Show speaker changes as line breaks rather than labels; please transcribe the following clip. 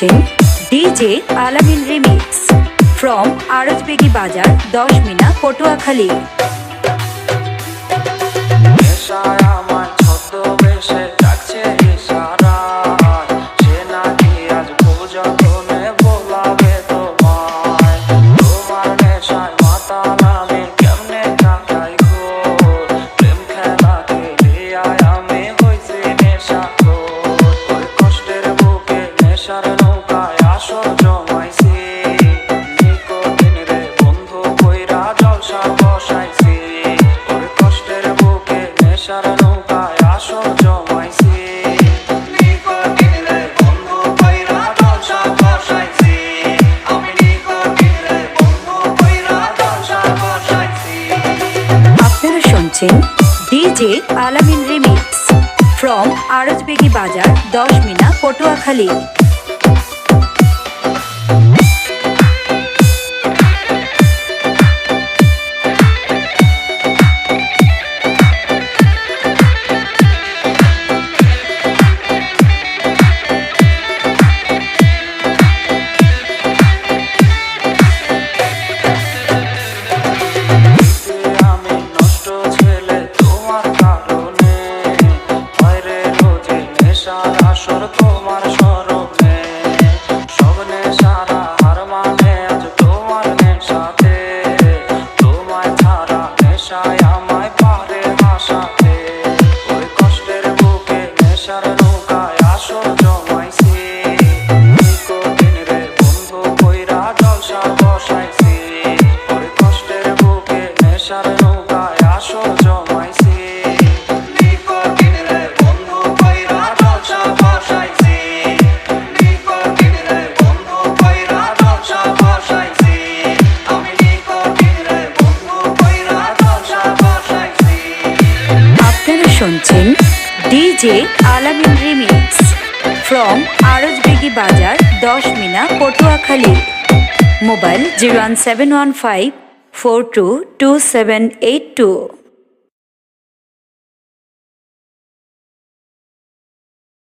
করছেন ডিজে আলামিন remix from আরজবেগি বাজার দশ মিনা পটুয়াখালী। শুনছেন ডিজে আলামিন রিমিক্স ফ্রম আরজবেগি বাজার দশ মিনা পটুয়াখালী।
আসর তোমার
শুনছেন ডিজে আলামিন রিমিক্স ফ্রম আরজ বেগি বাজার, দশ Mina, Patuakhali. Mobile zero one seven one five four two two seven eight two.